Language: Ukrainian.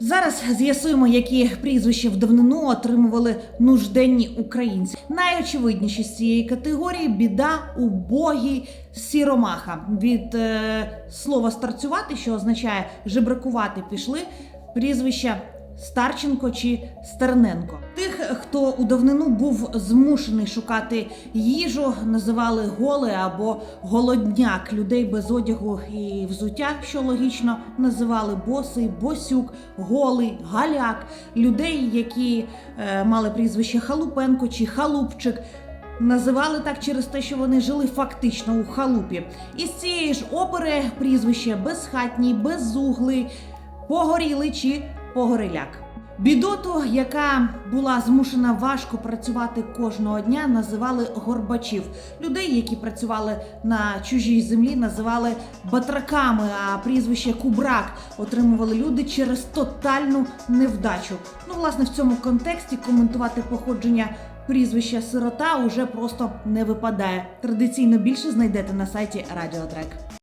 Зараз з'ясуємо, які прізвища в давнину отримували нужденні українці. Найочевидніші з цієї категорії біда, убогий, сіромаха. Від е, слова старцювати, що означає жебракувати, пішли прізвища Старченко чи Стерненко. Хто у давнину був змушений шукати їжу, називали голе або голодняк. Людей без одягу і взуття, що логічно, називали босий, босюк, голий, галяк. Людей, які е, мали прізвище Халупенко чи Халупчик. Називали так через те, що вони жили фактично у халупі. Із цієї ж опери прізвище безхатній, безуглий, погорілий чи погориляк. Бідоту, яка була змушена важко працювати кожного дня, називали горбачів. Людей, які працювали на чужій землі, називали батраками. А прізвище Кубрак отримували люди через тотальну невдачу. Ну, власне, в цьому контексті коментувати походження прізвища сирота уже просто не випадає. Традиційно більше знайдете на сайті Радіотрек.